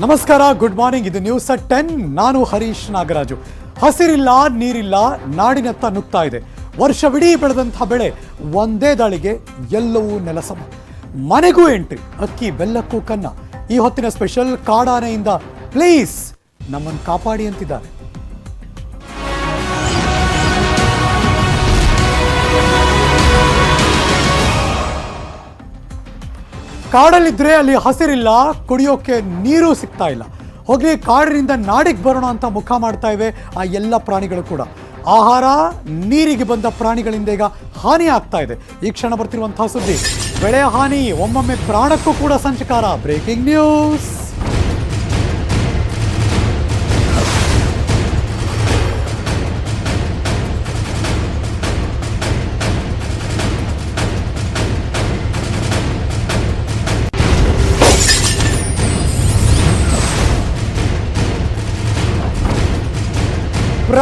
ನಮಸ್ಕಾರ good morning ಇದು news at ten ನಾನು ಹರೀಶ್ ನಾಗರಾಜು. ಹಸಿರಿಲ್ಲ, ನೀರಿಲ್ಲ, ನಾಡಿನತ್ತ ನುಗ್ತಾ ಇದೆ. ವರ್ಷವಿಡೀ ಬೆಳೆದಂಥ ಬೆಳೆ ಒಂದೇ ದಾಳಿಗೆ ಎಲ್ಲವೂ ನೆಲಸಮ. ಮನೆಗೂ ಎಂಟ್ರಿ, ಅಕ್ಕಿ ಬೆಲ್ಲಕ್ಕೂ ಕನ್ನ. ಈ ಹೊತ್ತಿನ ಸ್ಪೆಷಲ್ ಕಾಡಾನೆಯಿಂದ ಪ್ಲೀಸ್ ನಮ್ಮನ್ನು ಕಾಪಾಡಿ ಅಂತಿದ್ದಾರೆ. ಕಾಡಲ್ಲಿದ್ರೆ ಅಲ್ಲಿ ಹಸಿರಿಲ್ಲ, ಕುಡಿಯೋಕೆ ನೀರು ಸಿಗ್ತಾ ಇಲ್ಲ. ಹೋಗಲಿ, ಕಾಡಿನಿಂದ ನಾಡಿಗೆ ಬರೋಣ ಅಂತ ಮುಖ ಮಾಡ್ತಾ ಇವೆ ಆ ಎಲ್ಲ ಪ್ರಾಣಿಗಳು ಕೂಡ. ಆಹಾರ, ನೀರಿಗೆ ಬಂದ ಪ್ರಾಣಿಗಳಿಂದ ಈಗ ಹಾನಿ ಆಗ್ತಾ ಇದೆ. ಈ ಕ್ಷಣ ಬರ್ತಿರುವಂತಹ ಸುದ್ದಿ. ಬೆಳೆ ಹಾನಿ, ಒಮ್ಮೊಮ್ಮೆ ಪ್ರಾಣಕ್ಕೂ ಕೂಡ ಸಂಚಕಾರ. Breaking news.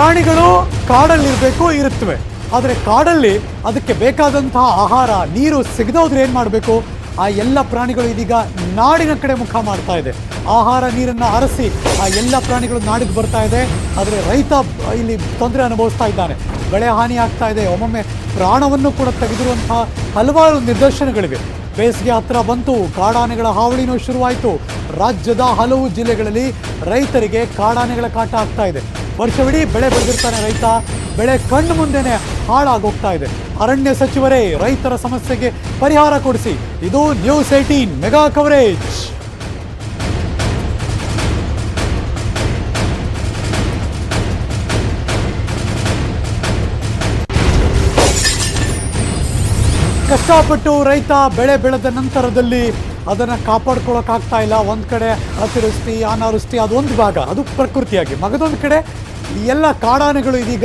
ಪ್ರಾಣಿಗಳು ಕಾಡಲ್ಲಿರಬೇಕು, ಇರುತ್ತವೆ. ಆದರೆ ಕಾಡಲ್ಲಿ ಅದಕ್ಕೆ ಬೇಕಾದಂತಹ ಆಹಾರ, ನೀರು ಸಿಗದೋದ್ರೆ ಏನು ಮಾಡಬೇಕು? ಆ ಎಲ್ಲ ಪ್ರಾಣಿಗಳು ಇದೀಗ ನಾಡಿನ ಕಡೆ ಮುಖ ಮಾಡ್ತಾ ಇದೆ. ಆಹಾರ, ನೀರನ್ನು ಅರಸಿ ಆ ಎಲ್ಲ ಪ್ರಾಣಿಗಳು ನಾಡಿಗೆ ಬರ್ತಾ ಇದೆ. ಆದರೆ ರೈತ ಇಲ್ಲಿ ತೊಂದರೆ ಅನುಭವಿಸ್ತಾ ಇದ್ದಾನೆ. ಬೆಳೆ ಹಾನಿ ಆಗ್ತಾ ಇದೆ. ಒಮ್ಮೊಮ್ಮೆ ಪ್ರಾಣವನ್ನು ಕೂಡ ತೆಗೆದಿರುವಂತಹ ಹಲವಾರು ನಿದರ್ಶನಗಳಿವೆ. ಬೇಸಿಗೆ ಹತ್ತಿರ ಬಂತು, ಕಾಡಾನೆಗಳ ಹಾವಳಿನೂ ಶುರುವಾಯಿತು. ರಾಜ್ಯದ ಹಲವು ಜಿಲ್ಲೆಗಳಲ್ಲಿ ರೈತರಿಗೆ ಕಾಡಾನೆಗಳ ಕಾಟ ಆಗ್ತಾ ಇದೆ. ವರ್ಷವಿಡೀ ಬೆಳೆ ಬೆಳೆದಿರ್ತಾನೆ ರೈತ. ಬೆಳೆ ಕಣ್ಣು ಮುಂದೆನೆ ಹಾಳಾಗೋಗ್ತಾ ಇದೆ. ಅರಣ್ಯ ಸಚಿವರೇ, ರೈತರ ಸಮಸ್ಯೆಗೆ ಪರಿಹಾರ ಕೊಡಿಸಿ. ಇದು ನ್ಯೂಸ್ ಏಟೀನ್ ಮೆಗಾ ಕವರೇಜ್. ಕಷ್ಟಪಟ್ಟು ರೈತ ಬೆಳೆ ಬೆಳೆದ ನಂತರದಲ್ಲಿ ಅದನ್ನು ಕಾಪಾಡ್ಕೊಳ್ಳೋಕ್ಕಾಗ್ತಾ ಇಲ್ಲ. ಒಂದು ಕಡೆ ಅತಿವೃಷ್ಟಿ, ಅನಾವೃಷ್ಟಿ, ಅದೊಂದು ಭಾಗ. ಅದು ಪ್ರಕೃತಿಯಾಗಿ. ಮಗದೊಂದು ಕಡೆ ಎಲ್ಲ ಕಾಡಾನೆಗಳು ಇದೀಗ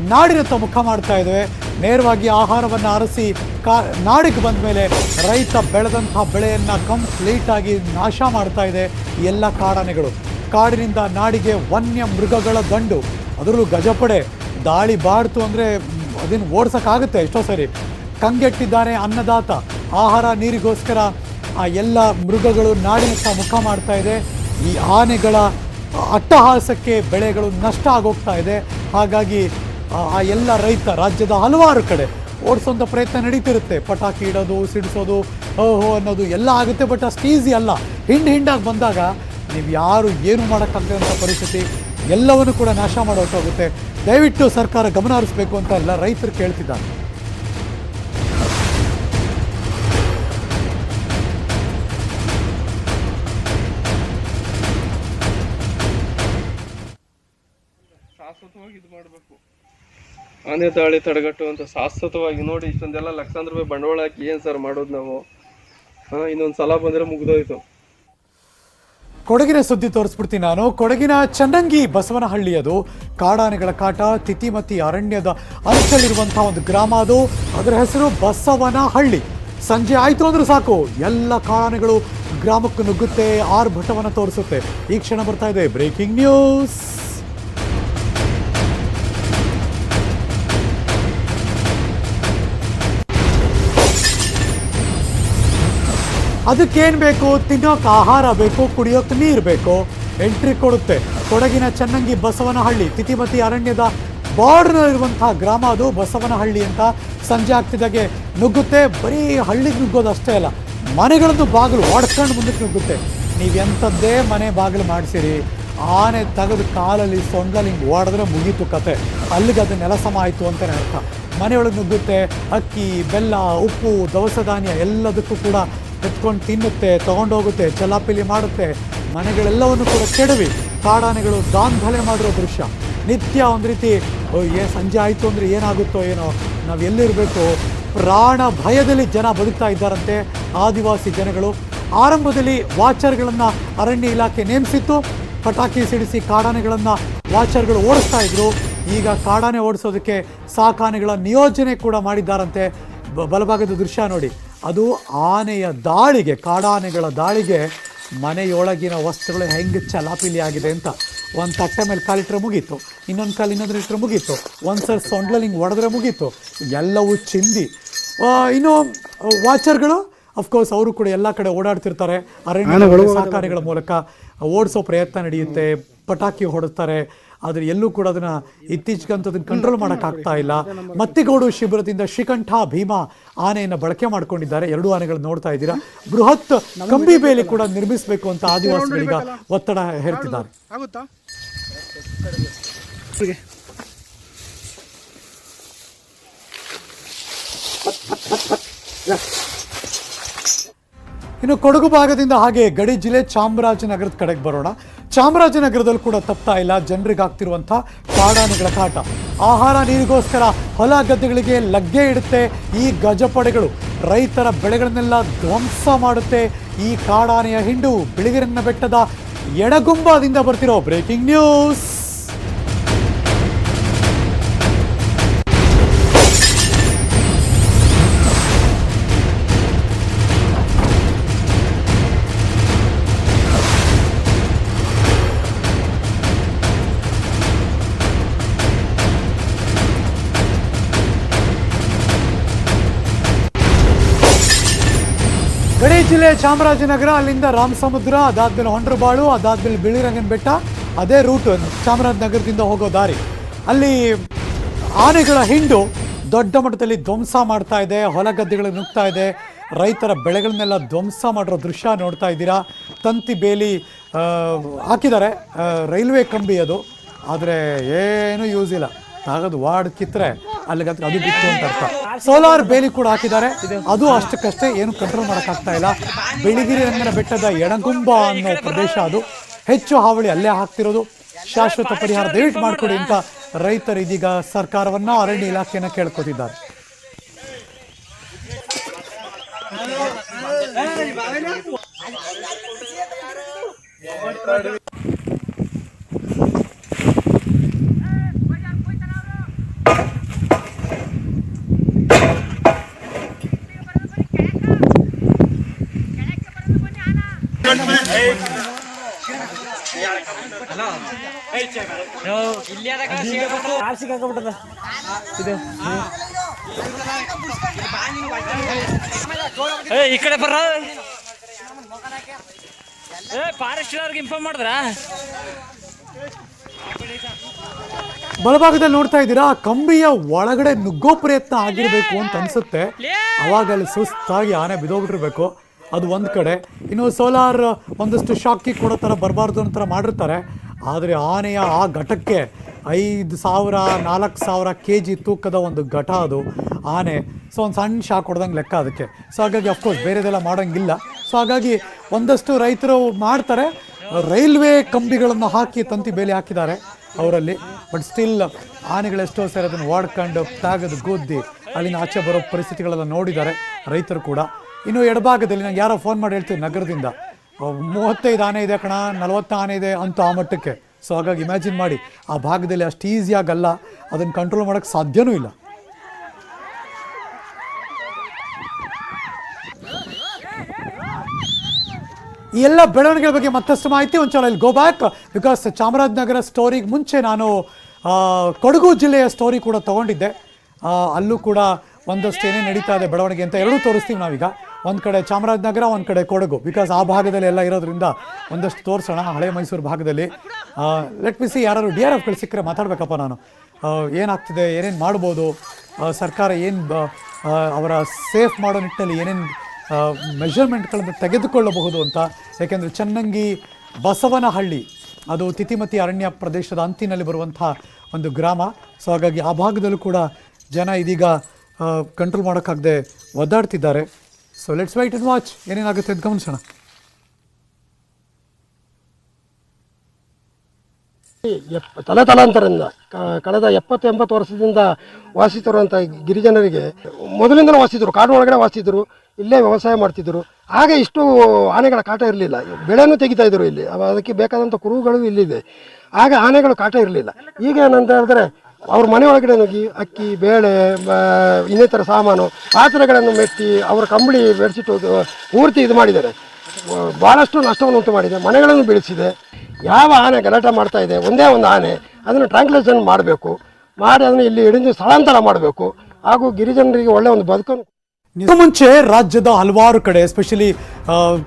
ನಾಡಿನತ್ತ ಮುಖ ಮಾಡ್ತಾ ಇದ್ದಾವೆ ನೇರವಾಗಿ ಆಹಾರವನ್ನು ಅರಸಿ ಕಾ, ನಾಡಿಗೆ ಬಂದ ಮೇಲೆ ರೈತ ಬೆಳೆದಂತಹ ಬೆಳೆಯನ್ನು ಕಂಪ್ಲೀಟಾಗಿ ನಾಶ ಮಾಡ್ತಾ ಇದೆ ಎಲ್ಲ ಕಾಡಾನೆಗಳು. ಕಾಡಿನಿಂದ ನಾಡಿಗೆ ವನ್ಯ ಮೃಗಗಳ ದಂಡು. ಅದರಲ್ಲೂ ಗಜಪಡೆ. ದಾಳಿ ಬಾಡ್ತು ಅಂದರೆ ಅದನ್ನು ಓಡಿಸೋಕ್ಕಾಗುತ್ತೆ? ಎಷ್ಟೋ ಸರಿ. ಕಂಗೆಟ್ಟಿದ್ದಾನೆ ಅನ್ನದಾತ. ಆಹಾರ ನೀರಿಗೋಸ್ಕರ ಆ ಎಲ್ಲ ಮೃಗಗಳು ನಾಡಿನತ್ತ ಮುಖ ಮಾಡ್ತಾ ಇದೆ. ಈ ಆನೆಗಳ ಅಟ್ಟಹಾಸಕ್ಕೆ ಬೆಳೆಗಳು ನಷ್ಟ ಆಗೋಗ್ತಾ ಇದೆ. ಹಾಗಾಗಿ, ಆ ಎಲ್ಲ ರೈತ ರಾಜ್ಯದ ಹಲವಾರು ಕಡೆ ಓಡಿಸೋಂಥ ಪ್ರಯತ್ನ ನಡೀತಿರುತ್ತೆ. ಪಟಾಕಿ ಇಡೋದು, ಸಿಡಿಸೋದು ಓಹೋ ಅನ್ನೋದು ಎಲ್ಲ ಆಗುತ್ತೆ. ಬಟ್ ಅಷ್ಟು ಈಸಿ ಅಲ್ಲ. ಹಿಂಡು ಹಿಂಡಾಗಿ ಬಂದಾಗ ನೀವು ಯಾರು ಏನು ಮಾಡೋಕ್ಕಾಗದಂಥ ಪರಿಸ್ಥಿತಿ ಎಲ್ಲವನ್ನು ಕೂಡ ನಾಶ ಮಾಡೋಕ್ಕಾಗುತ್ತೆ ದಯವಿಟ್ಟು ಸರ್ಕಾರ ಗಮನ ಹರಿಸಬೇಕು ಅಂತ ಎಲ್ಲ ರೈತರು ಕೇಳ್ತಿದ್ದಾರೆ. ಇದು ಮಾಡಬೇಕು. ಆನೆ ದಾಳಿ ತಡೆಗಟ್ಟುವಂತ ಶಾಶ್ವತವಾಗಿ ನೋಡಿ ಇಷ್ಟೊಂದೆಲ್ಲ ಲಕ್ಷಾಂತರ ರೂಪಾಯಿ ಬಂಡವಾಳ ಹಾಕಿ ಏನು ಸರ್ ಮಾಡೋದು ನಾವು? ಹಾಂ, ಇನ್ನೊಂದು ಸಲ ಬಂದರೆ ಮುಗಿದೋಯ್ತು. ಕೊಡಗಿನ ಸುದ್ದಿ ತೋರಿಸ್ಬಿಡ್ತೀನಿ ನಾನು. ಕೊಡಗಿನ ಚನ್ನಂಗಿ ಬಸವನಹಳ್ಳಿ ಅದು ಕಾಡಾನೆಗಳ ಕಾಟ, ತಿತಿಮತಿ ಅರಣ್ಯದ ಅಂಚಲ್ಲಿರುವಂತಹ ಒಂದು ಗ್ರಾಮ ಅದು. ಅದರ ಹೆಸರು ಬಸವನಹಳ್ಳಿ. ಸಂಜೆ ಆಯಿತು ಅಂದ್ರೆ ಸಾಕು. ಎಲ್ಲ ಕಾಡಾನೆಗಳು ಗ್ರಾಮಕ್ಕೆ ನುಗ್ಗುತ್ತೆ, ಆರ್ಭಟವನ್ನು ತೋರಿಸುತ್ತೆ. ಈ ಕ್ಷಣ ಬರ್ತಾ ಇದೆ. Breaking news. ಅದಕ್ಕೇನು ಬೇಕು? ತಿನ್ನೋಕೆ ಆಹಾರ ಬೇಕು, ಕುಡಿಯೋಕೆ ನೀರು ಬೇಕು. ಎಂಟ್ರಿ ಕೊಡುತ್ತೆ. ಕೊಡಗಿನ ಚನ್ನಂಗಿ ಬಸವನಹಳ್ಳಿ ತಿತಿಮತಿ ಅರಣ್ಯದ ಬಾರ್ಡರ್ನಲ್ಲಿರುವಂತಹ ಗ್ರಾಮ ಅದು ಬಸವನಹಳ್ಳಿ ಅಂತ ಸಂಜೆ ಆಗ್ತಿದ್ದಾಗೆ ನುಗ್ಗುತ್ತೆ. ಬರೀ ಹಳ್ಳಿಗೆ ನುಗ್ಗೋದು ಅಷ್ಟೇ ಅಲ್ಲ ಮನೆಗಳನ್ನು ಬಾಗಿಲು ಒಡ್ಕೊಂಡು ಮುಂದಕ್ಕೆ ನುಗ್ಗುತ್ತೆ. ನೀವು ಎಂಥದ್ದೇ ಮನೆ ಬಾಗಿಲು ಮಾಡಿಸಿರಿ, ಆನೆ ತೆಗೆದು ಕಾಲಲ್ಲಿ ಸೊಂಡಲ್ಲಿ ಹಿಂಗೆ ಓಡಿದ್ರೆ ಮುಗೀತು ಕತೆ. ಅಲ್ಲಿಗೆ ಅದು ನೆಲಸಮ ಆಯಿತು ಅಂತಲೇ ಅರ್ಥ. ಮನೆಯೊಳಗೆ ನುಗ್ಗುತ್ತೆ. ಅಕ್ಕಿ, ಬೆಲ್ಲ, ಉಪ್ಪು, ದವಸ ಧಾನ್ಯ ಎಲ್ಲದಕ್ಕೂ ಕೂಡ ಎತ್ಕೊಂಡು ತಿನ್ನುತ್ತೆ, ತಗೊಂಡೋಗುತ್ತೆ, ಚಲಾಪಿಲಿ ಮಾಡುತ್ತೆ. ಮನೆಗಳೆಲ್ಲವನ್ನು ಕೂಡ ಕೆಡವಿ. ಕಾಡಾನೆಗಳು ದಾಂಧಲೆ ಮಾಡಿರೋ ದೃಶ್ಯ. ನಿತ್ಯ ಒಂದು ರೀತಿ ಏ, ಸಂಜೆ ಆಯಿತು ಅಂದರೆ ಏನಾಗುತ್ತೋ ಏನೋ? ನಾವು ಎಲ್ಲಿರಬೇಕು? ಪ್ರಾಣ ಭಯದಲ್ಲಿ ಜನ ಬದುಕ್ತಾ ಇದ್ದಾರಂತೆ ಆದಿವಾಸಿ ಜನಗಳು. ಆರಂಭದಲ್ಲಿ ವಾಚರ್ಗಳನ್ನು ಅರಣ್ಯ ಇಲಾಖೆ ನೇಮಿಸಿತ್ತು. ಪಟಾಕಿ ಸಿಡಿಸಿ ಕಾಡಾನೆಗಳನ್ನು ವಾಚರ್ಗಳು ಓಡಿಸ್ತಾ ಇದ್ರು. ಈಗ ಕಾಡಾನೆ ಓಡಿಸೋದಕ್ಕೆ ಸಾಕಾನೆಗಳ ನಿಯೋಜನೆ ಕೂಡ ಮಾಡಿದ್ದಾರಂತೆ. ಬಲಭಾಗದ ದೃಶ್ಯ ನೋಡಿ. ಅದು ಆನೆಯ ದಾಳಿಗೆ ಕಾಡಾನೆಗಳ ದಾಳಿಗೆ ಮನೆಯೊಳಗಿನ ವಸ್ತುಗಳು ಹೆಂಗೆ ಚಲಾಪಿಲಿ ಆಗಿದೆ ಅಂತ. ಒಂದು ತಟ್ಟೆ ಮೇಲೆ ಕಾಲಿಟ್ರೆ ಮುಗೀತು ಇನ್ನೊಂದು ಕಾಲು ಇನ್ನೊಂದು ಇಟ್ಟರೆ ಮುಗೀತು ಒಂದು ಸಲ ಸೊಂಡ್ಲಲ್ಲಿ ಹಿಂಗೆ ಹೊಡೆದ್ರೆ ಮುಗೀತು ಎಲ್ಲವೂ ಚಿಂದಿ. ಇನ್ನು ವಾಚರ್ಗಳು ಅಫ್ಕೋರ್ಸ್ ಅವರು ಕೂಡ ಎಲ್ಲ ಕಡೆ ಓಡಾಡ್ತಿರ್ತಾರೆ. ಅರಣ್ಯ ಸಹಕಾರಿಗಳ ಮೂಲಕ ಓಡಿಸೋ ಪ್ರಯತ್ನ ನಡೆಯುತ್ತೆ ಪಟಾಕಿ ಹೊಡುತ್ತಾರೆ ಆದರೆ ಎಲ್ಲೂ ಕೂಡ ಅದನ್ನ ಇತ್ತೀಚೆಗಂತೂ ಅದನ್ನ ಕಂಟ್ರೋಲ್ ಮಾಡೋಕ್ಕಾಗ್ತಾ ಇಲ್ಲ. ಮತ್ತಿಗೋಡು ಶಿಬಿರದಿಂದ ಶ್ರೀಕಂಠ ಭೀಮಾ ಆನೆಯನ್ನು ಬಳಕೆ ಮಾಡ್ಕೊಂಡಿದ್ದಾರೆ. ಎರಡು ಆನೆಗಳು ನೋಡ್ತಾ ಇದ್ದೀರಾ. ಬೃಹತ್ ಕಂಬಿ ಬೇಲಿ ಕೂಡ ನಿರ್ಮಿಸಬೇಕು ಅಂತ ಆದಿವಾಸಿಗಳೀಗ ಒತ್ತಡ ಹೇರ್ತಿದ್ದಾರೆ. ಇನ್ನು ಕೊಡಗು ಭಾಗದಿಂದ ಹಾಗೆ ಗಡಿ ಜಿಲ್ಲೆ ಚಾಮರಾಜನಗರದ ಕಡೆಗೆ ಬರೋಣ. ಚಾಮರಾಜನಗರದಲ್ಲಿ ಕೂಡ ತಪ್ತಾ ಇಲ್ಲ. ಜನರಿಗೆ ಆಗ್ತಿರುವಂಥ ಕಾಡಾನೆಗಳ ಕಾಟ. ಆಹಾರ ನೀರಿಗೋಸ್ಕರ ಹೊಲ ಗದ್ದೆಗಳಿಗೆ ಲಗ್ಗೆ ಇಡುತ್ತೆ. ಈ ಗಜಪಡೆಗಳು ರೈತರ ಬೆಳೆಗಳನ್ನೆಲ್ಲ ಧ್ವಂಸ ಮಾಡುತ್ತೆ. ಈ ಕಾಡಾನೆಯ ಹಿಂಡು ಬಿಳಿಗಿರನ್ನ ಬೆಟ್ಟದ ಎಡಗುಂಬದಿಂದ ಬರ್ತಿರೋ ಬ್ರೇಕಿಂಗ್ ನ್ಯೂಸ್. ಜಿಲ್ಲೆ ಚಾಮರಾಜನಗರ, ಅಲ್ಲಿಂದ ರಾಮಸಮುದ್ರ, ಅದಾದ್ಮೇಲೆ ಹೊಂಡ್ರಬಾಳು, ಅದಾದ್ಮೇಲೆ ಬಿಳಿರಂಗನ ಬೆಟ್ಟ ಅದೇ ರೂಟ್ ಚಾಮರಾಜನಗರದಿಂದ ಹೋಗೋ ದಾರಿ. ಅಲ್ಲಿ ಆನೆಗಳ ಹಿಂಡು ದೊಡ್ಡ ಮಟ್ಟದಲ್ಲಿ ಧ್ವಂಸ ಮಾಡ್ತಾ ಇದೆ, ಹೊಲ ಗದ್ದೆಗಳು ನುಗ್ತಾ ಇದೆ. ರೈತರ ಬೆಳೆಗಳನ್ನೆಲ್ಲ ಧ್ವಂಸ ಮಾಡಿರೋ ದೃಶ್ಯ ನೋಡ್ತಾ ಇದ್ದೀರಾ? ತಂತಿ ಬೇಲಿ ಹಾಕಿದ್ದಾರೆ. ರೈಲ್ವೆ ಕಂಬಿ ಅದು. ಆದರೆ ಏನೂ ಯೂಸ್ ಇಲ್ಲ. ತಾಗದು ವಾರ್ಡ್ ಕಿತ್ರೆ ಅಲ್ಲಿಗೆ ಅದು ಬಿತ್ತು ಅಂತ ಅರ್ಥ. ಸೋಲಾರ್ ಬೇಲಿ ಕೂಡ ಹಾಕಿದ್ದಾರೆ. ಅದು ಅಷ್ಟಕ್ಕಷ್ಟೇ ಏನು ಕಂಟ್ರೋಲ್ ಮಾಡೋಕ್ಕಾಗ್ತಾ ಇಲ್ಲ. ಬಿಳಿಗಿರಿ ರಂಗನ ಬೆಟ್ಟದ ಎಡಗುಂಬ ಅನ್ನೋ ಪ್ರದೇಶ ಅದು. ಹೆಚ್ಚು ಹಾವಳಿ ಅಲ್ಲೇ ಹಾಕ್ತಿರೋದು. ಶಾಶ್ವತ ಪರಿಹಾರ ದಯವಿಟ್ಟು ಮಾಡಿಕೊಡಿ ಅಂತ ರೈತರು ಇದೀಗ ಸರ್ಕಾರವನ್ನ ಅರಣ್ಯ ಇಲಾಖೆಯನ್ನು ಕೇಳ್ಕೊತಿದ್ದಾರೆ. ಏ ಈ ಕಡೆ ಬರ್ರ. ಏ ಫಾರೆಸ್ಟ್ ಅವ್ರಿಗೆ ಇನ್ಫಾರ್ಮ್ ಮಾಡಿದ್ರ? ಬಲಭಾಗದಲ್ಲಿ ನೋಡ್ತಾ ಇದ್ದೀರಾ ಕಂಬಿಯ ಒಳಗಡೆ ನುಗ್ಗೋ ಪ್ರಯತ್ನ ಆಗಿರ್ಬೇಕು ಅಂತ ಅನ್ಸುತ್ತೆ. ಅವಾಗ ಅಲ್ಲಿ ಸುಸ್ತಾಗಿ ಆನೆ ಬಿದೋಗ್ಬಿಟ್ಟಿರ್ಬೇಕು ಅದು ಒಂದು ಕಡೆ. ಇನ್ನು ಸೋಲಾರ್ ಒಂದಷ್ಟು ಶಾಕಿ ಕೊಡೋ ಥರ ಬರಬಾರ್ದು ಅಂತ ಮಾಡಿರ್ತಾರೆ. ಆದರೆ ಆನೆಯ ಆ ಘಟಕ್ಕೆ ಐದು ಸಾವಿರ, ನಾಲ್ಕು ಸಾವಿರ ಕೆ ಜಿ ತೂಕದ ಒಂದು ಘಟ ಅದು. ಆನೆ ಸೊ ಒಂದು ಸಣ್ಣ ಶಾಕ್ ಹೊಡೆದಂಗೆ ಲೆಕ್ಕ ಅದಕ್ಕೆ. ಸೊ ಹಾಗಾಗಿ ಅಫ್ಕೋರ್ಸ್ ಬೇರೆದೆಲ್ಲ ಮಾಡೋಂಗಿಲ್ಲ. ಸೊ ಹಾಗಾಗಿ ಒಂದಷ್ಟು ರೈತರು ಮಾಡ್ತಾರೆ. ರೈಲ್ವೆ ಕಂಬಿಗಳನ್ನು ಹಾಕಿ ತಂತಿ ಬೇಲಿ ಹಾಕಿದ್ದಾರೆ ಅವರಲ್ಲಿ. ಬಟ್ ಸ್ಟಿಲ್ ಆನೆಗಳೆಷ್ಟೋ ಸೇರಿ ಅದನ್ನು ಓಡ್ಕೊಂಡು ತಾಗದು, ಗುದ್ದಿ, ಅಲ್ಲಿನ ಆಚೆ ಬರೋ ಪರಿಸ್ಥಿತಿಗಳೆಲ್ಲ ನೋಡಿದ್ದಾರೆ ರೈತರು ಕೂಡ. ಇನ್ನು ಎಡಭಾಗದಲ್ಲಿ ನಾನು ಯಾರೋ ಫೋನ್ ಮಾಡಿ ಹೇಳ್ತೀನಿ ನಗರದಿಂದ. ಮೂವತ್ತೈದು ಆನೆ ಇದೆ ಕಣ, ನಲವತ್ತು ಆನೆ ಇದೆ ಅಂತ ಆ ಮಟ್ಟಕ್ಕೆ. ಸೊ ಹಾಗಾಗಿ ಇಮ್ಯಾಜಿನ್ ಮಾಡಿ. ಆ ಭಾಗದಲ್ಲಿ ಅಷ್ಟು ಈಸಿಯಾಗಲ್ಲ ಅದನ್ನು ಕಂಟ್ರೋಲ್ ಮಾಡೋಕ್ಕೆ ಸಾಧ್ಯವೂ ಇಲ್ಲ. ಈ ಎಲ್ಲ ಬೆಳವಣಿಗೆಗಳ ಬಗ್ಗೆ ಮತ್ತಷ್ಟು ಮಾಹಿತಿ ಒಂಚೂರು ಇಲ್ಲಿ ಗೋ ಬ್ಯಾಕ್ ಬಿಕಾಸ್ ಚಾಮರಾಜನಗರ ಸ್ಟೋರಿಗೆ ಮುಂಚೆ ನಾನು ಕೊಡಗು ಜಿಲ್ಲೆಯ ಸ್ಟೋರಿ ಕೂಡ ತಗೊಂಡಿದ್ದೆ. ಅಲ್ಲೂ ಕೂಡ ಒಂದಷ್ಟು ಏನೇ ನಡೀತಾ ಇದೆ ಬೆಳವಣಿಗೆ ಅಂತ ಎರಡೂ ತೋರಿಸ್ತೀವಿ ನಾವೀಗ. ಒಂದು ಕಡೆ ಚಾಮರಾಜನಗರ, ಒಂದು ಕಡೆ ಕೊಡಗು. ಬಿಕಾಸ್ ಆ ಭಾಗದಲ್ಲಿ ಎಲ್ಲ ಇರೋದ್ರಿಂದ ಒಂದಷ್ಟು ತೋರಿಸೋಣ, ಹಳೆ ಮೈಸೂರು ಭಾಗದಲ್ಲಿ. ಲೆಟ್ ಮಿಸಿ ಯಾರು ಡಿ ಆರ್ ಎಫ್ಗಳು ಸಿಕ್ಕರೆ ಮಾತಾಡ್ಬೇಕಪ್ಪ ನಾನು. ಏನಾಗ್ತಿದೆ, ಏನೇನು ಮಾಡ್ಬೋದು? ಸರ್ಕಾರ ಏನು ಅವರ ಸೇಫ್ ಮಾಡೋ ನಿಟ್ಟಿನಲ್ಲಿ ಏನೇನು ಮೆಷರ್ಮೆಂಟ್ಗಳನ್ನು ತೆಗೆದುಕೊಳ್ಳಬಹುದು ಅಂತ. ಯಾಕೆಂದರೆ ಚೆನ್ನಂಗಿ ಬಸವನಹಳ್ಳಿ, ಅದು ತಿತಿಮತಿ ಅರಣ್ಯ ಪ್ರದೇಶದ ಅಂತಿನಲ್ಲಿ ಬರುವಂಥ ಒಂದು ಗ್ರಾಮ. ಸೊ ಹಾಗಾಗಿ ಆ ಭಾಗದಲ್ಲೂ ಕೂಡ ಜನ ಇದೀಗ ಕಂಟ್ರೋಲ್ ಮಾಡೋಕ್ಕಾಗದೆ ಒದ್ದಾಡ್ತಿದ್ದಾರೆ. So let's wait and watch ಏನೇನಾಗುತ್ತೆ ಅಂತ ಗಮನಿಸೋಣ. ತಲೆ ತಲಾಂತರದಿಂದ ಕಳೆದ ಎಪ್ಪತ್ತು ಎಂಬತ್ತು ವರ್ಷದಿಂದ ವಾಸಿತಿರುವಂಥ ಗಿರಿಜನರಿಗೆ, ಮೊದಲಿಂದಲೂ ವಾಸಿಸಿದ್ರು ಕಾಡು ಒಳಗಡೆ ವಾಸಿದ್ರು ಇಲ್ಲೇ ವ್ಯವಸಾಯ ಮಾಡ್ತಿದ್ರು ಆಗ ಇಷ್ಟು ಆನೆಗಳ ಕಾಟ ಇರಲಿಲ್ಲ. ಬೆಳೆನೂ ತೆಗಿತಾ ಇದ್ರು ಇಲ್ಲಿ. ಅದಕ್ಕೆ ಬೇಕಾದಂಥ ಕುರುಗಳು ಇಲ್ಲಿದೆ ಆಗ ಆನೆಗಳು ಕಾಟ ಇರಲಿಲ್ಲ. ಈಗ ಏನಂತ ಹೇಳಿದ್ರೆ ಅವ್ರ ಮನೆ ಒಳಗಡೆ ನುಗ್ಗಿ, ಅಕ್ಕಿ, ಬೇಳೆ ಇನ್ನಿತರ ಸಾಮಾನು ಪಾತ್ರೆಗಳನ್ನು ಮೆಟ್ಟಿ ಅವರ ಕಂಬಳಿ ಬೆಡ್ಶೀಟ್ ಪೂರ್ತಿ ಇದು ಮಾಡಿದ್ದಾರೆ. ಭಾಳಷ್ಟು ನಷ್ಟವನ್ನು ಉಂಟು ಮಾಡಿದೆ, ಮನೆಗಳನ್ನು ಬೆಳೆಸಿದೆ. ಯಾವ ಆನೆ ಗಲಾಟೆ ಮಾಡ್ತಾ ಇದೆ, ಒಂದೇ ಒಂದು ಆನೆ, ಅದನ್ನು ಟ್ರಾನ್ಸ್ಲೇಷನ್ ಮಾಡಬೇಕು. ಮಾಡಿ ಅದನ್ನು ಇಲ್ಲಿ ಹಿಡಿದು ಸ್ಥಳಾಂತರ ಮಾಡಬೇಕು. ಹಾಗೂ ಗಿರಿಜನರಿಗೆ ಒಳ್ಳೆಯ ಒಂದು ಬದುಕನ್ನು ಮುಂಚೆ ರಾಜ್ಯದ ಹಲವಾರು ಕಡೆ ಎಸ್ಪೆಷಲಿ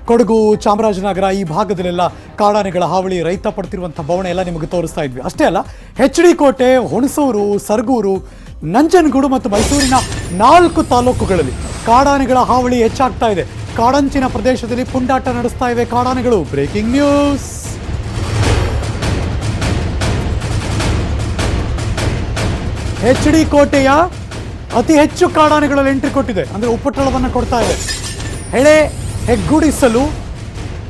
ಕೊಡಗು, ಚಾಮರಾಜನಗರ ಈ ಭಾಗದಲ್ಲೆಲ್ಲ ಕಾಡಾನೆಗಳ ಹಾವಳಿ ರೈತ ಪಡ್ತಿರುವಂಥ ಭವನ ಎಲ್ಲ ನಿಮಗೆ ತೋರಿಸ್ತಾ ಇದ್ವಿ. ಅಷ್ಟೇ ಅಲ್ಲ ಹೆಚ್ ಡಿ ಕೋಟೆ, ಹುಣಸೂರು, ಸರಗೂರು, ನಂಜನಗೂಡು ಮತ್ತು ಮೈಸೂರಿನ ನಾಲ್ಕು ತಾಲೂಕುಗಳಲ್ಲಿ ಕಾಡಾನೆಗಳ ಹಾವಳಿ ಹೆಚ್ಚಾಗ್ತಾ ಇದೆ. ಕಾಡಂಚಿನ ಪ್ರದೇಶದಲ್ಲಿ ಪುಂಡಾಟ ನಡೆಸ್ತಾ ಇವೆ ಕಾಡಾನೆಗಳು. ಬ್ರೇಕಿಂಗ್ ನ್ಯೂಸ್ ಹೆಚ್ ಡಿ ಕೋಟೆಯ ಅತಿ ಹೆಚ್ಚು ಕಾಡಾನೆಗಳಲ್ಲಿ ಎಂಟ್ರಿ ಕೊಟ್ಟಿದೆ. ಅಂದ್ರೆ ಉಪಟಳವನ್ನು ಕೊಡ್ತಾ ಇದೆ. ಹೆಳೆ ಹೆಗ್ಗುಡಿಸಲು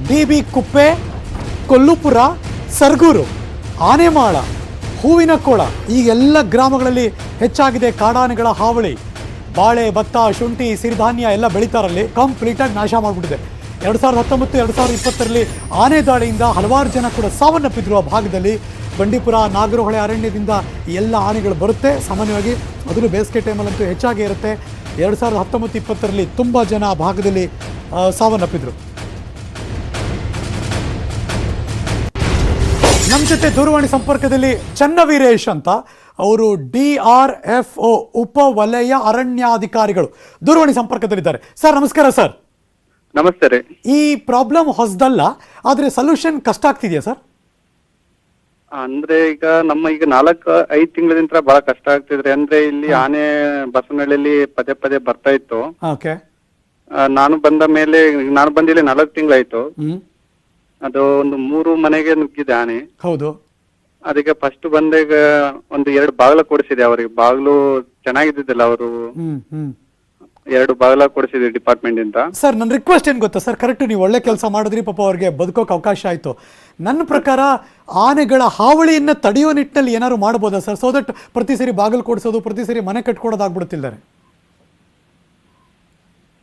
ಡಿ ಬಿ ಕುಪ್ಪೆ, ಕೊಲ್ಲುಪುರ, ಸರ್ಗೂರು, ಆನೆಮಾಳ, ಹೂವಿನ ಕೋಳ, ಈ ಎಲ್ಲ ಗ್ರಾಮಗಳಲ್ಲಿ ಹೆಚ್ಚಾಗಿದೆ ಕಾಡಾನೆಗಳ ಹಾವಳಿ. ಬಾಳೆ, ಭತ್ತ, ಶುಂಠಿ, ಸಿರಿಧಾನ್ಯ ಎಲ್ಲ ಬೆಳೀತಾರಲ್ಲಿ ಕಂಪ್ಲೀಟಾಗಿ ನಾಶ ಮಾಡಿಬಿಟ್ಟಿದೆ. ಎರಡು ಸಾವಿರದ ಹತ್ತೊಂಬತ್ತು, ಎರಡು ಸಾವಿರದ ಇಪ್ಪತ್ತರಲ್ಲಿ ಆನೆ ದಾಳಿಯಿಂದ ಹಲವಾರು ಜನ ಕೂಡ ಸಾವನ್ನಪ್ಪಿದ್ರು ಆ ಭಾಗದಲ್ಲಿ ಬಂಡೀಪುರ, ನಾಗರಹೊಳೆ ಅರಣ್ಯದಿಂದ ಎಲ್ಲ ಆನೆಗಳು ಬರುತ್ತೆ. ಸಾಮಾನ್ಯವಾಗಿ ಅದರಲ್ಲೂ ಬೇಸಿಗೆ ಟೈಮಲ್ಲಂತೂ ಹೆಚ್ಚಾಗಿ ಇರುತ್ತೆ. ಎರಡು ಸಾವಿರದ ಹತ್ತೊಂಬತ್ತು, ಇಪ್ಪತ್ತರಲ್ಲಿ ತುಂಬ ಜನ ಆ ಭಾಗದಲ್ಲಿ ಸಾವನ್ನಪ್ಪಿದ್ರು. ನಮ್ಮ ಜೊತೆ ದೂರವಾಣಿ ಸಂಪರ್ಕದಲ್ಲಿ ಚನ್ನವೀರೇಶ್ ಅಂತ. ಅವರು ಡಿ ಆರ್ ಎಫ್ ಒ ಉಪ ವಲಯ ಅರಣ್ಯಾಧಿಕಾರಿಗಳು. ದೂರವಾಣಿ ಸಂಪರ್ಕದಲ್ಲಿದ್ದಾರೆ. ಸರ್, ನಮಸ್ಕಾರ ಸರ್. ನಮಸ್ತೆ ರೀ. ಈ ಪ್ರಾಬ್ಲಮ್ ಹೊಸದಲ್ಲ ಆದರೆ ಸೊಲ್ಯೂಷನ್ ಕಷ್ಟ ಆಗ್ತಿದೆಯಾ ಸರ್? ಅಂದ್ರೆ ಈಗ ನಮ್ಮ ಈಗ ನಾಲ್ಕು ಐದ್ ತಿಂಗಳಿಂದ ಬಹಳ ಕಷ್ಟ ಆಗ್ತಿದ್ರೆ. ಅಂದ್ರೆ ಇಲ್ಲಿ ಆನೆ ಬಸವನಹಳ್ಳಿಯಲ್ಲಿ ಪದೇ ಪದೇ ಬರ್ತಾ ಇತ್ತು. ಓಕೆ. ಆ, ನಾನು ಬಂದ ಮೇಲೆ ನಾನು ಬಂದಿಲ್ಲಿ ನಾಲ್ಕು ತಿಂಗಳಾಯ್ತು. ಆಯ್ತು ಅದು ಒಂದು ಮೂರು ಮನೆಗೆ ನುಗ್ಗಿದೆ ಆನೆ. ಹೌದು. ಅದಕ್ಕೆ ಫಸ್ಟ್ ಬಂದಾಗ ಒಂದು ಎರಡು ಬಾಗ್ಲು ಕೊಡಿಸಿದೆ ಅವ್ರಿಗೆ. ಬಾಗ್ಲು ಚೆನ್ನಾಗಿದ್ದಿಲ್ಲ ಅವರು. ಹ್ಮ್ ಹ್ಮ್. ಎರಡು ಬಾಗಲ ಕೊಡಿಸಿದೆ ಡಿಪಾರ್ಟ್ಮೆಂಟ್ ಇಂದ. ಸರ್ ನನ್ನ ರಿಕ್ವೆಸ್ಟ್ ಏನು ಗೊತ್ತಾ? ಸರ್ ಕರೆಕ್ಟ್ ನೀವು ಒಳ್ಳೆ ಕೆಲಸ ಮಾಡಿದ್ರಿ ಪಾಪ ಅವ್ರಿಗೆ ಬದುಕೋಕೆ ಅವಕಾಶ ಆಯಿತು. ನನ್ನ ಪ್ರಕಾರ ಆನೆಗಳ ಹಾವಳಿಯನ್ನು ತಡೆಯೋ ನಿಟ್ಟಿನಲ್ಲಿ ಏನಾದ್ರು ಮಾಡ್ಬೋದಾ ಸರ್? ಸೊ ದಟ್ ಪ್ರತಿ ಸರಿ ಬಾಗಿಲು ಕೊಡಿಸೋದು ಪ್ರತಿ ಸರಿ ಮನೆ ಕಟ್ಕೊಡೋದಾಗ್ಬಿಡುತ್ತಿದ್ದಾರೆ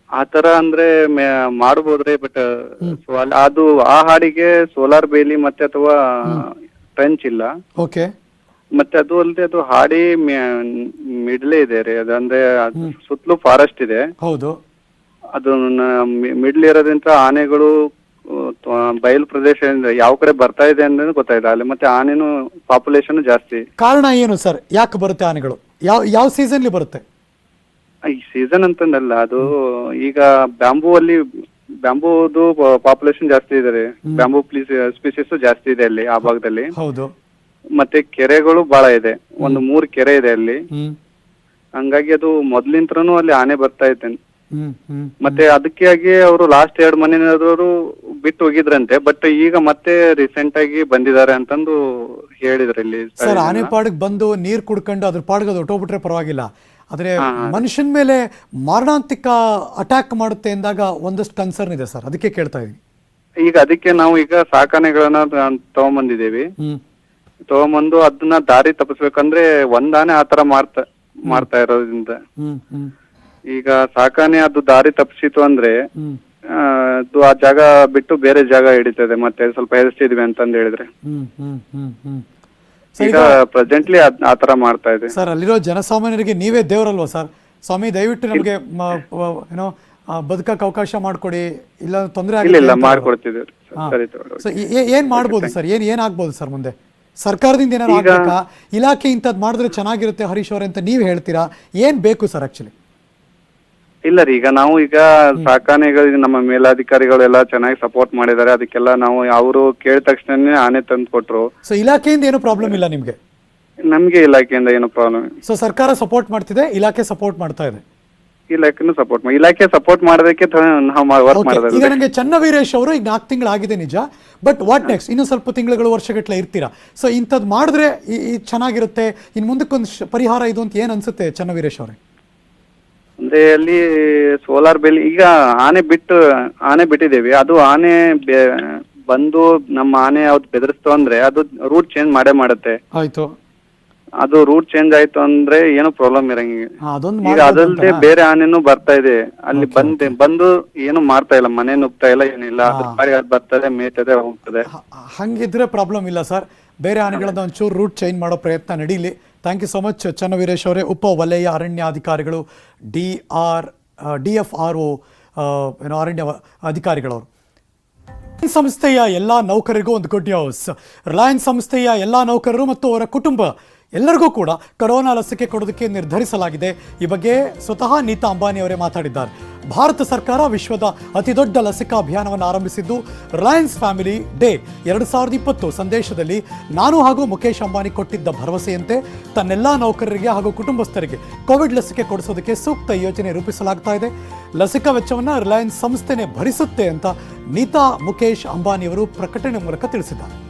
ಆ ತರ ಅಂದ್ರೆ ಮಾಡ್ಬೋದ್ರಿ ಬಟ್ ಅದು ಆ ಹಾಡಿಗೆ ಸೋಲಾರ್ ಬೇಲಿ ಮತ್ತೆ ಅಥವಾ ಟ್ರೆಂಚ್ ಇಲ್ಲ. ಓಕೆ ಮತ್ತೆ ಅದು ಅಲ್ಲದೆ ಅದು ಹಾಡಿ ಮಿಡ್ಲೇ ಇದೆ ರೀ. ಅದಂದ್ರೆ ಅಂದ್ರೆ ಸುತ್ತಲೂ ಫಾರೆಸ್ಟ್ ಇದೆ. ಹೌದು. ಅದು ಮಿಡ್ಲ್ ಇರೋದ್ರಿಂದ ಆನೆಗಳು ಬಯಲು ಪ್ರದೇಶದಿಂದ ಯಾವ ಕಡೆ ಬರ್ತಾ ಇದೆ ಅಂದ್ರೆ ಗೊತ್ತಾಯ್ತು? ಅಲ್ಲಿ ಮತ್ತೆ ಆನೆನು ಪಾಪ್ಯುಲೇಷನ್ ಜಾಸ್ತಿ. ಕಾರಣ ಏನು ಸರ್? ಯಾಕೆ ಬರುತ್ತೆ ಆನೆಗಳು? ಯಾವ ಯಾವ ಸೀಸನ್ಲಿ ಬರುತ್ತೆ? ಈ ಸೀಸನ್ ಅಂತಂದಲ್ಲ ಅದು ಈಗ ಬ್ಯಾಂಬೂ ಅಲ್ಲಿ ಬ್ಯಾಂಬೂದು ಪಾಪ್ಯುಲೇಷನ್ ಜಾಸ್ತಿ ಇದೆ ರೀ. ಬ್ಯಾಂಬೂ ಪ್ಲೀಸ್ ಸ್ಪೀಸೀಸ್ ಜಾಸ್ತಿ ಇದೆ ಅಲ್ಲಿ ಆ ಭಾಗದಲ್ಲಿ. ಹೌದು. ಮತ್ತೆ ಕೆರೆಗಳು ಬಹಳ ಇದೆ. ಒಂದು ಮೂರು ಕೆರೆ ಇದೆ ಅಲ್ಲಿ. ಹ್ಮ್. ಹಂಗಾಗಿ ಅದು ಮೊದ್ಲಿಂತ್ರನು ಅಲ್ಲಿ ಆನೆ ಬರ್ತಾ ಇದ್ದೆ ಮತ್ತೆ ಅದಕ್ಕೆ ಆಗಿ ಅದಕ್ಕಾಗಿ ಅವರು ಲಾಸ್ಟ್ ಎರಡ್ ಮನೆಯವರು ಬಿಟ್ಟು ಹೋಗಿದ್ರಂತೆ ಬಟ್ ಈಗ ಮತ್ತೆ ರೀಸೆಂಟ್ ಆಗಿ ಬಂದಿದ್ದಾರೆ ಅಂತಂದು ಹೇಳಿದ್ರು ಇಲ್ಲಿ ಸರ್ ಆನೆ ಪಾಡಿಗೆ ಬಂದು ನೀರ್ ಕುಡ್ಕೊಂಡು ಅದ್ರ ಪಾಡಿಗೆ ಅದು ಹೊಟ್ಟೋಗ್ಬಿಟ್ರೆ ಪರವಾಗಿಲ್ಲ. ಆದ್ರೆ ಮನುಷ್ಯನ ಮೇಲೆ ಮಾರಣಾಂತಿಕ ಅಟ್ಯಾಕ್ ಮಾಡುತ್ತೆ ಎಂದಾಗ ಒಂದಷ್ಟು ಕನ್ಸರ್ನ್ ಇದೆ ಸರ್. ಅದಕ್ಕೆ ಕೇಳ್ತಾ ಇದ್ದೀನಿ ಈಗ ಅದಕ್ಕೆ ನಾವು ಈಗ ಸಾಕಾನೆಗಳನ್ನ ತಗೊಂಡ್ ತಗೊಂಬಂದಿದ್ದೀವಿ. ಹ್ಮ್. ತಗೊಂಬಂದು ಅದನ್ನ ದಾರಿ ತಪ್ಪಿಸ್ಬೇಕಂದ್ರೆ ಒಂದಾನೆ ಆತರ ಮಾರ್ತಾ ಮಾಡ್ತಾ ಇರೋದ್ರಿಂದ. ಹ್ಮ್ ಹ್ಮ್. ಈಗ ಸಾಕಾನೆ ಅದು ದಾರಿ ತಪ್ಪಿಸಿತು ಅಂದ್ರೆ ಹ್ಮ್. ಆ, ಅದು ಆ ಜಾಗ ಬಿಟ್ಟು ಬೇರೆ ಜಾಗ ಹಿಡಿತದೆ ಮತ್ತೆ ಸ್ವಲ್ಪ ಹೆದರ್ಸಿದ್ವಿ ಅಂತಂದ್ ಹೇಳಿದ್ರೆ. ಹ್ಮ್ ಹ್ಮ್ ಹ್ಮ್ ಹ್ಮ್. ಈಗ ಪ್ರೆಸೆಂಟ್ಲಿ ಆತರ ಮಾಡ್ತಾ ಇದೆ. ಸರ್ ಅಲ್ಲಿರೋ ಜನಸಾಮಾನ್ಯರಿಗೆ ನೀವೇ ದೇವರಲ್ವಾ ಸರ್? ಸ್ವಾಮಿ ದಯವಿಟ್ಟು ನಮಗೆ ಏನೋ ಆ, ಬದುಕಕ್ಕೆ ಅವಕಾಶ ಮಾಡಿಕೊಡಿ ಇಲ್ಲ ತೊಂದರೆ ಇಲ್ಲ ಇಲ್ಲ ಮಾಡ್ಕೊಡ್ತಿದ್ದೀವಿ. ಸರಿ ತಗೊಳ್ಳಿ. ಏನ್ ಮಾಡ್ಬೋದು ಸರ್? ಏನ್ ಏನ್ ಆಗ್ಬೋದು ಸರ್ ಮುಂದೆ? ಸರ್ಕಾರದಿಂದ ಏನಾದ್ರು ಆಗ್ಬೇಕಾ? ಇಲಾಖೆ ಇಂಥದ್ದು ಮಾಡಿದ್ರೆ ಚೆನ್ನಾಗಿರುತ್ತೆ ಹರೀಶ್ ಅವರೇ ಅಂತ ನೀವು ಹೇಳ್ತೀರಾ? ಏನ್ ಬೇಕು ಸರ್ ಆಕ್ಚುಲಿ ಇಲ್ಲ ರೀ ಈಗ ನಾವು ಈಗ ಸಾಕಾನೆಗಳಿಗೆ ನಮ್ಮ ಮೇಲಾಧಿಕಾರಿಗಳು ಎಲ್ಲ ಚೆನ್ನಾಗಿ ಸಪೋರ್ಟ್ ಮಾಡಿದ್ದಾರೆ. ಅದಕ್ಕೆಲ್ಲ ನಾವು ಅವರು ಕೇಳಿದ ತಕ್ಷಣನೇ ಆನೆ ತಂದು ಕೊಟ್ರು. ಸೊ ಇಲಾಖೆಯಿಂದ ಏನು ಪ್ರಾಬ್ಲಮ್ ಇಲ್ಲ ನಿಮ್ಗೆ? ನಮ್ಗೆ ಇಲಾಖೆಯಿಂದ ಏನು ಪ್ರಾಬ್ಲಮ್ ಸೊ ಸರ್ಕಾರ ಸಪೋರ್ಟ್ ಮಾಡ್ತಿದೆ ಇಲಾಖೆ ಸಪೋರ್ಟ್ ಮಾಡ್ತಾ ಇದೆ. ಇಲಾಖೆನೂ ಸಪೋರ್ಟ್ ಮಾಡಿ ಇಲಾಖೆ ಸಪೋರ್ಟ್ ಮಾಡೋದಕ್ಕೆ ನಾವು ವರ್ಕ್ ಮಾಡೋದು ಈಗ ನನಗೆ ಚನ್ನವೀರೇಶ್ ಅವರು ಈಗ ನಾಲ್ಕು ತಿಂಗಳಾಗಿದೆ ನಿಜ ಬಟ್ ವಾಟ್ ನೆಕ್ಸ್ಟ್ ಇನ್ನೂ ಸ್ವಲ್ಪ ತಿಂಗಳುಗಳು ವರ್ಷಗಟ್ಟಲೆ ಇರ್ತೀರಾ? ಸೊ ಇಂಥದ್ದು ಮಾಡಿದ್ರೆ ಈ- ಚೆನ್ನಾಗಿರುತ್ತೆ. ಇನ್ನು ಮುಂದಕ್ಕೊಂದು ಪರಿಹಾರ ಇದು ಅಂತ ಏನು ಅನ್ಸುತ್ತೆ ಚನ್ನವೀರೇಶ್ ಅವರೇ? ಅಂದ್ರೆ ಅಲ್ಲಿ ಸೋಲಾರ್ ಬೆಲ್ ಈಗ ಆನೆ ಬಿಟ್ಟು ಆನೆ ಬಿಟ್ಟಿದ್ದೇವೆ. ಅದು ಆನೆ ಬಂದು ನಮ್ಮ ಆನೆ ಯಾವ್ದು ಬೆದರಿಸ್ತು ಅಂದ್ರೆ ಅದು ರೂಟ್ ಚೇಂಜ್ ಮಾಡೇ ಮಾಡುತ್ತೆ. ಆಯ್ತು. ಅದು ರೂಟ್ ಚೇಂಜ್ ಆಯ್ತು ಅಂದ್ರೆ ಏನು ಪ್ರಾಬ್ಲಮ್ ಇರಂಗಿಲ್ಲ. ಹಾ, ಅದೊಂದು ಈಗ ಮಾಡ್ಬೋದು ಅದಲ್ದೆ ಅಂತನಾ? ಬೇರೆ ಆನೆನೂ ಬರ್ತಾ ಇದೆ. ಅಲ್ಲಿ ಬಂದೆ ಬಂದು ಏನು ಮಾಡ್ತಾ ಇಲ್ಲ ಮನೆ ನುಗ್ತಾ ಇಲ್ಲ ಏನಿಲ್ಲ. ಅದ್ರ ಅದ್ ಬರ್ತದೆ ಮೇಯ್ತದೆ ಹೋಗ್ತದೆ. ಹ- ಹಂಗಿದ್ರೆ ಪ್ರಾಬ್ಲಮ್ ಇಲ್ಲ ಸರ್. ಬೇರೆ ಆನೆಗಳನ್ನ ಒಂಚೂರು ರೂಟ್ ಚೇಂಜ್ ಮಾಡೋ ಪ್ರಯತ್ನ ನಡೀಲಿ. Thank you so much Channaveeresh ಅವರೇ ಉಪ ವಲಯ ಅರಣ್ಯಾಧಿಕಾರಿಗಳು D R D F R O ಏನೋ ಅರಣ್ಯ ವ- ಅಧಿಕಾರಿಗಳವರು. ರಿಲಯನ್ಸ್ ಸಂಸ್ಥೆಯ ಎಲ್ಲ ನೌಕರರಿಗೂ ಒಂದು ಗುಡ್ ನ್ಯೂಸ್ ರಿಲಯನ್ಸ್ ಸಂಸ್ಥೆಯ ಎಲ್ಲ ನೌಕರರು ಮತ್ತು ಅವರ ಕುಟುಂಬ ಎಲ್ಲರಿಗೂ ಕೂಡ ಕೊರೋನಾ ಲಸಿಕೆ ಕೊಡೋದಕ್ಕೆ ನಿರ್ಧರಿಸಲಾಗಿದೆ. ಈ ಬಗ್ಗೆ ಸ್ವತಃ ನೀತಾ ಅಂಬಾನಿ ಅವರೇ ಮಾತಾಡಿದ್ದಾರೆ. ಭಾರತ ಸರ್ಕಾರ ವಿಶ್ವದ ಅತಿದೊಡ್ಡ ಲಸಿಕಾ ಅಭಿಯಾನವನ್ನು ಆರಂಭಿಸಿದ್ದು, ರಿಲಯನ್ಸ್ ಫ್ಯಾಮಿಲಿ ಡೇ ಎರಡು ಸಾವಿರದ ಇಪ್ಪತ್ತು ಸಂದೇಶದಲ್ಲಿ ನಾನು ಹಾಗೂ ಮುಖೇಶ್ ಅಂಬಾನಿ ಕೊಟ್ಟಿದ್ದ ಭರವಸೆಯಂತೆ ತನ್ನೆಲ್ಲ ನೌಕರರಿಗೆ ಹಾಗೂ ಕುಟುಂಬಸ್ಥರಿಗೆ ಕೋವಿಡ್ ಲಸಿಕೆ ಕೊಡಿಸೋದಕ್ಕೆ ಸೂಕ್ತ ಯೋಜನೆ ರೂಪಿಸಲಾಗ್ತಾ ಇದೆ. ಲಸಿಕಾ ವೆಚ್ಚವನ್ನು ರಿಲಯನ್ಸ್ ಸಂಸ್ಥೆನೇ ಭರಿಸುತ್ತೆ ಅಂತ ನೀತಾ, ಮುಖೇಶ್ ಅಂಬಾನಿಯವರು ಪ್ರಕಟಣೆ ಮೂಲಕ ತಿಳಿಸಿದ್ದಾರೆ.